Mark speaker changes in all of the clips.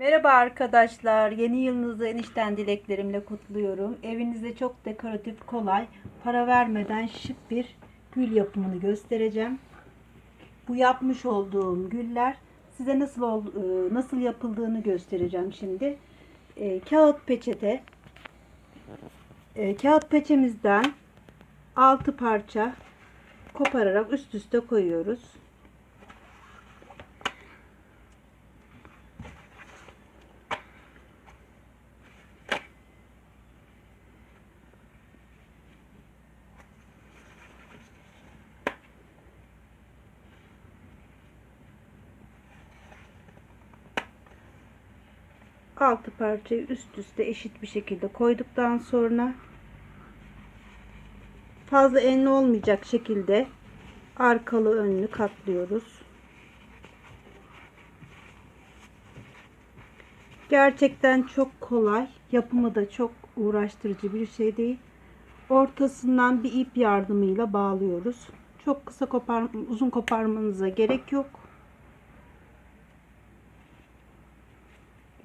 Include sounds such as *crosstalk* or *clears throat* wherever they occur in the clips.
Speaker 1: Merhaba arkadaşlar. Yeni yılınızı enişten dileklerimle kutluyorum. Evinizde çok dekoratif, kolay, para vermeden şık bir gül yapımını göstereceğim. Bu yapmış olduğum güller size nasıl ol- e, nasıl yapıldığını göstereceğim şimdi. E, kağıt peçete. E, kağıt peçemizden 6 parça kopararak üst üste koyuyoruz. Altı parçayı üst üste eşit bir şekilde koyduktan sonra fazla enli olmayacak şekilde arkalı önlü katlıyoruz. Gerçekten çok kolay. Yapımı da çok uğraştırıcı bir şey değil. Ortasından bir ip yardımıyla bağlıyoruz. Çok kısa kopar, uzun koparmanıza gerek yok.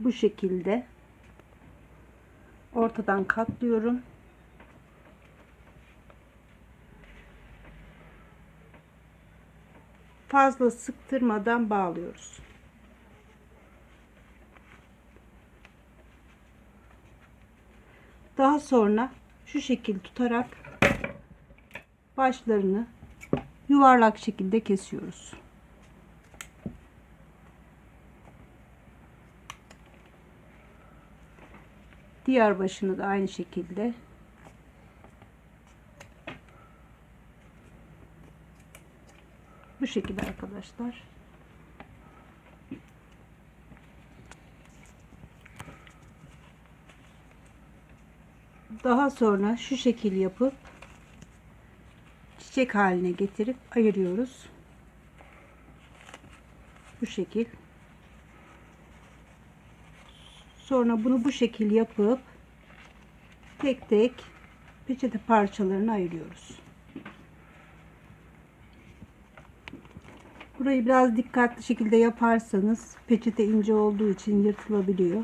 Speaker 1: Bu şekilde ortadan katlıyorum. Fazla sıktırmadan bağlıyoruz. Daha sonra şu şekil tutarak başlarını yuvarlak şekilde kesiyoruz. Diğer başını da aynı şekilde bu şekilde arkadaşlar. Daha sonra şu şekil yapıp çiçek haline getirip ayırıyoruz. Bu şekil. Sonra bunu bu şekil yapıp tek tek peçete parçalarını ayırıyoruz. Burayı biraz dikkatli şekilde yaparsanız peçete ince olduğu için yırtılabiliyor.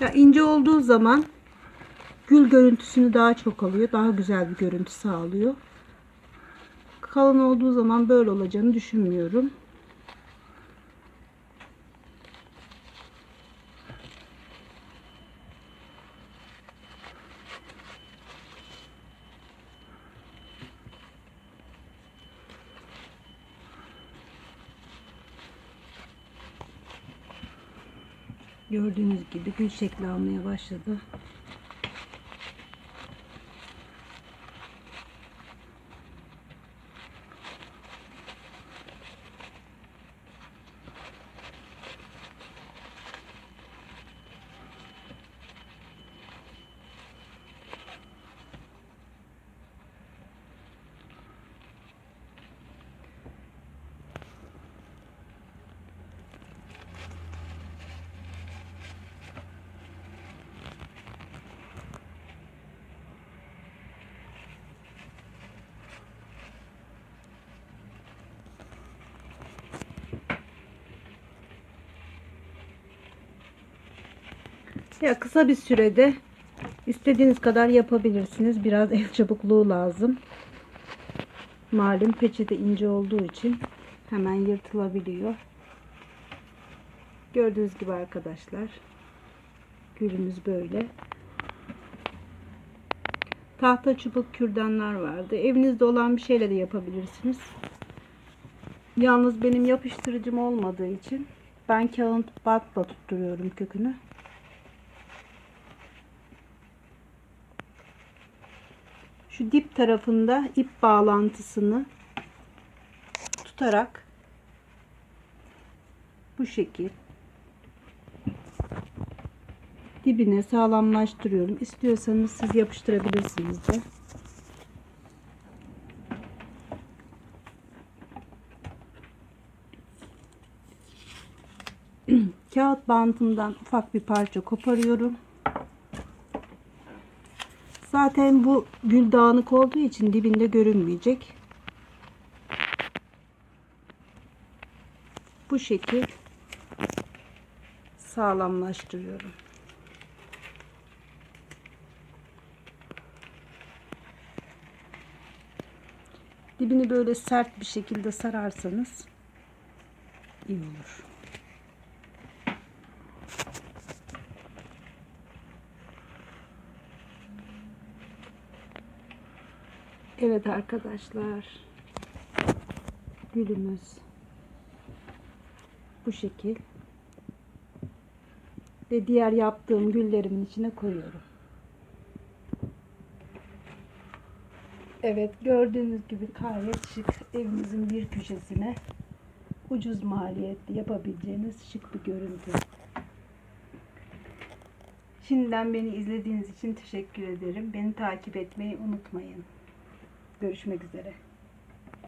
Speaker 1: Ya ince olduğu zaman gül görüntüsünü daha çok alıyor. Daha güzel bir görüntü sağlıyor. Kalın olduğu zaman böyle olacağını düşünmüyorum. Gördüğünüz gibi gül şekli almaya başladı. Ya kısa bir sürede istediğiniz kadar yapabilirsiniz. Biraz el çabukluğu lazım. Malum peçete ince olduğu için hemen yırtılabiliyor. Gördüğünüz gibi arkadaşlar gülümüz böyle. Tahta çubuk kürdanlar vardı. Evinizde olan bir şeyle de yapabilirsiniz. Yalnız benim yapıştırıcım olmadığı için ben kağıt batla tutturuyorum kökünü. şu dip tarafında ip bağlantısını tutarak bu şekil dibine sağlamlaştırıyorum. İstiyorsanız siz yapıştırabilirsiniz de. *clears throat* Kağıt bantından ufak bir parça koparıyorum. Zaten bu gül dağınık olduğu için dibinde görünmeyecek. Bu şekil sağlamlaştırıyorum. Dibini böyle sert bir şekilde sararsanız iyi olur. Evet arkadaşlar. Gülümüz bu şekil. Ve diğer yaptığım güllerimin içine koyuyorum. Evet gördüğünüz gibi gayet şık evimizin bir köşesine ucuz maliyetli yapabileceğiniz şık bir görüntü. Şimdiden beni izlediğiniz için teşekkür ederim. Beni takip etmeyi unutmayın. Görüşmek üzere.